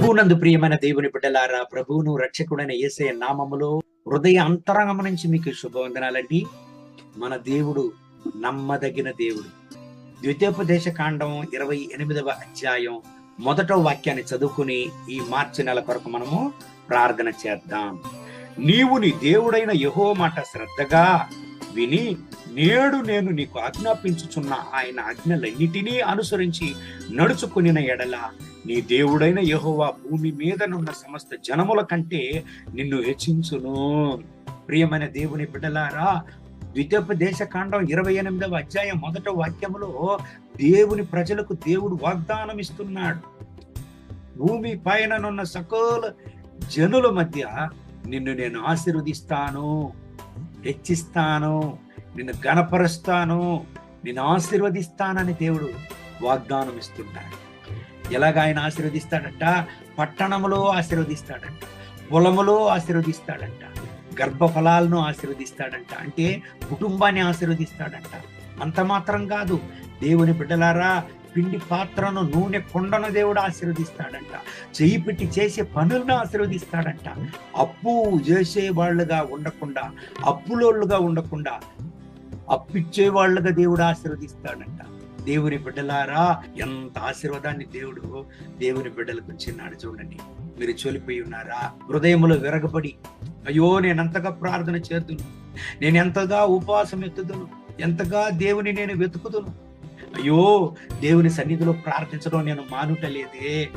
ప్రభువునందు ప్రియమైన దేవుని బిడ్డలారా ప్రభువును రక్షకుడైన యేసే నామములో హృదయ అంతరంగం నుంచి మీకు శుభవందనాలండి. మన దేవుడు నమ్మదగిన దేవుడు. ద్వితీయోపదేశ కాండం ఇరవై ఎనిమిదవ అధ్యాయం మొదట వాక్యాన్ని చదువుకుని ఈ మార్చి నెల కొరకు మనము ప్రార్థన చేద్దాం. నీవు నీ దేవుడైన యహో మాట శ్రద్ధగా విని నేడు నేను నీకు ఆజ్ఞాపించుచున్న ఆయన ఆజ్ఞలన్నిటినీ అనుసరించి నడుచుకునిన ఎడల నీ దేవుడైన యెహోవా భూమి మీదనున్న సమస్త జనముల కంటే నిన్ను హెచ్చించును. ప్రియమైన దేవుని బిడ్డలారా ద్వితీయోపదేశ కాండం ఇరవై ఎనిమిదవ అధ్యాయం మొదట వాక్యములో దేవుని ప్రజలకు దేవుడు వాగ్దానం ఇస్తున్నాడు భూమి పైననున్న సకల జనుల మధ్య నిన్ను నేను ఆశీర్వదిస్తాను. హెచ్చిస్తాను నిన్ను గణపరుస్తాను నిన్ను ఆశీర్వదిస్తానని దేవుడు వాగ్దానం ఇస్తున్నాడు. ఎలాగ ఆయన ఆశీర్వదిస్తాడంట పట్టణములో ఆశీర్వదిస్తాడంట పొలములో ఆశీర్వదిస్తాడంట గర్భఫలాలను ఆశీర్వదిస్తాడంట అంటే కుటుంబాన్ని ఆశీర్వదిస్తాడంట. అంత మాత్రం కాదు. దేవుని బిడ్డలారా పిండి పాత్రను నూనె కొండను దేవుడు ఆశీర్వదిస్తాడంట. చేయి పెట్టి చేసే పనులను ఆశీర్వదిస్తాడంట. అప్పు చేసే వాళ్ళుగా ఉండకుండా అప్పులోళ్ళుగా ఉండకుండా అప్పిచ్చే వాళ్ళుగా దేవుడు ఆశీర్వదిస్తాడంట. దేవుని బిడ్డలారా ఎంత ఆశీర్వాదాన్ని దేవుడు దేవుని బిడ్డలకు ఇచ్చినాడు చూడండి. మీరు చొలిపోయి ఉన్నారా? హృదయములో విరగబడి అయ్యో నేను ఎంతగా ప్రార్థన చేద్దును? నేను ఎంతగా ఉపవాసం ఎత్తుదును? ఎంతగా దేవుని నేను వెతుకుదును? అయ్యో దేవుని సన్నిధిలో ప్రార్థించడం నేను మానుటలేదే.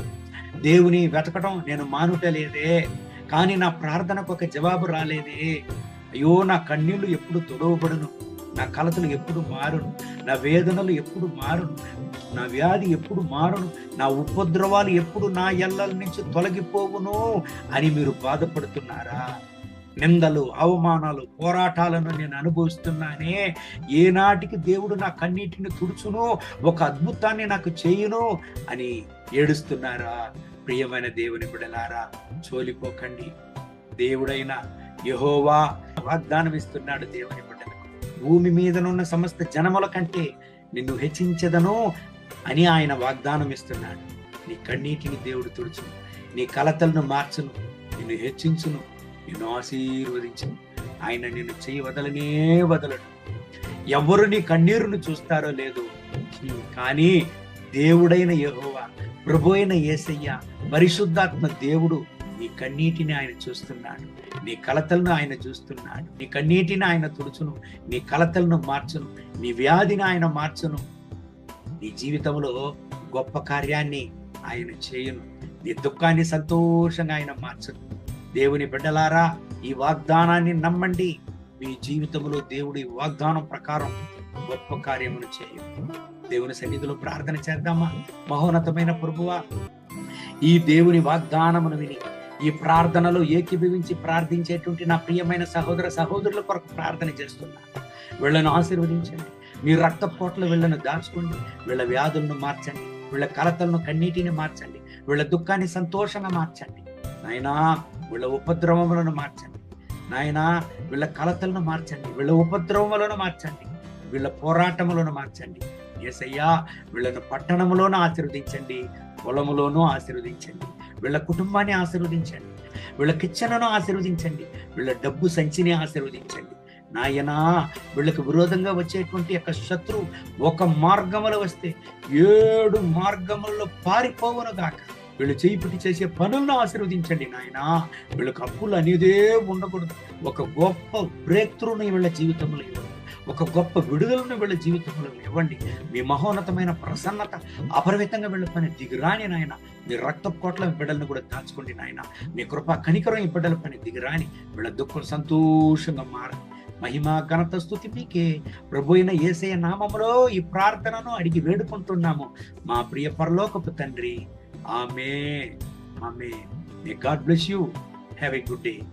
దేవుని వెతకడం నేను మానుటలేదే. కానీ నా ప్రార్థనకు ఒక జవాబు రాలేదే. అయ్యో నా కన్నీళ్ళు ఎప్పుడు తొడవబడును? నా కలతలు ఎప్పుడు మారును? నా వేదనలు ఎప్పుడు మారును? నా వ్యాధి ఎప్పుడు మారును? నా ఉపద్రవాలు ఎప్పుడు నా ఎల్లల నుంచి తొలగిపోవును అని మీరు బాధపడుతున్నారా? నిందలు అవమానాలు పోరాటాలను నేను అనుభవిస్తున్నానే. ఏనాటికి దేవుడు నా కన్నీటిని తుడుచును ఒక అద్భుతాన్ని నాకు చేయును అని ఏడుస్తున్నారా? ప్రియమైన దేవుని బిడలారా చోలిపోకండి. దేవుడైన యహోవా వాగ్దానం ఇస్తున్నాడు దేవుని బిడ్డలకు భూమి మీదనున్న సమస్త జనముల కంటే నిన్ను హెచ్చించదను అని ఆయన వాగ్దానం ఇస్తున్నాడు నీ కన్నీటిని దేవుడు తుడుచును నీ కలతలను మార్చును నిన్ను హెచ్చించును. నిన్ను ఆశీర్వదించి. ఆయన నిన్ను చేయి వదలనే వదలడు. ఎవరు నీ కన్నీరును చూస్తారో లేదు. కానీ దేవుడైన యెహోవా ప్రభు అయిన యేసయ్య పరిశుద్ధాత్మ దేవుడు నీ కన్నీటిని ఆయన చూస్తున్నాడు. నీ కలతలను ఆయన చూస్తున్నాడు. నీ కన్నీటిని ఆయన తుడుచును. నీ కలతలను మార్చును. నీ వ్యాధిని ఆయన మార్చును. నీ జీవితంలో గొప్ప కార్యాన్ని ఆయన చేయును. నీ దుఃఖాన్ని సంతోషంగా ఆయన మార్చును. దేవుని బిడ్డలారా ఈ వాగ్దానాన్ని నమ్మండి. మీ జీవితంలో దేవుడి వాగ్దానం ప్రకారం గొప్ప కార్యములు చేయు. దేవుని సన్నిధిలో ప్రార్థన చేద్దామా? మహోన్నతమైన ప్రభువా ఈ దేవుని వాగ్దానమును విని ఈ ప్రార్థనలో ఏకీభవించి ప్రార్థించేటువంటి నా ప్రియమైన సహోదర సహోదరుల కొరకు ప్రార్థన చేస్తున్నా. వీళ్ళను ఆశీర్వదించండి. మీ రక్త పోట్ల వీళ్ళను దాచుకోండి. వీళ్ళ వ్యాధులను మార్చండి. వీళ్ళ కలతలను కన్నీటిని మార్చండి. వీళ్ళ దుఃఖాన్ని సంతోషంగా మార్చండి. నాయనా వీళ్ళ ఉపద్రవములను మార్చండి. నాయనా వీళ్ళ కలతలను మార్చండి. వీళ్ళ ఉపద్రవములను మార్చండి. వీళ్ళ పోరాటములను మార్చండి. ఏసయ్యా వీళ్ళను పట్టణములోనూ ఆశీర్వదించండి. పొలములోనూ ఆశీర్వదించండి. వీళ్ళ కుటుంబాన్ని ఆశీర్వదించండి. వీళ్ళ కిచెన్ను ఆశీర్వదించండి. వీళ్ళ డబ్బు సంచిని ఆశీర్వదించండి. నాయనా వీళ్ళకి విరోధంగా వచ్చేటువంటి యొక్క శత్రువు ఒక మార్గములో వస్తే ఏడు మార్గముల్లో పారిపోవును గాక. వీళ్ళు చేయి చేసే పనులను ఆశీర్వదించండి నాయనా. వీళ్ళకి అప్పులు అనేదే ఉండకూడదు. ఒక గొప్ప బ్రేక్ త్రూని వీళ్ళ జీవితంలో ఇవ్వండి. ఒక గొప్ప విడుదలను వీళ్ళ జీవితంలో ఇవ్వండి. మీ మహోన్నతమైన ప్రసన్నత అపరిమితంగా వీళ్ళ పని దిగిరాని నాయన. మీ రక్త కోట్ల బిడ్డలను కూడా దాచుకోండి నాయన. మీ కృప కనికరం ఈ బిడ్డల పని దిగిరాని వీళ్ళ దుఃఖం సంతోషంగా మారండి మహిమ ఘనత స్థుతి మీకే. ప్రభు అయిన ఏసయ నామములో ఈ ప్రార్థనను అడిగి వేడుకుంటున్నాము. మా ప్రియ పరలోకపు తండ్రి Amen. Amen. May God bless you. Have a good day.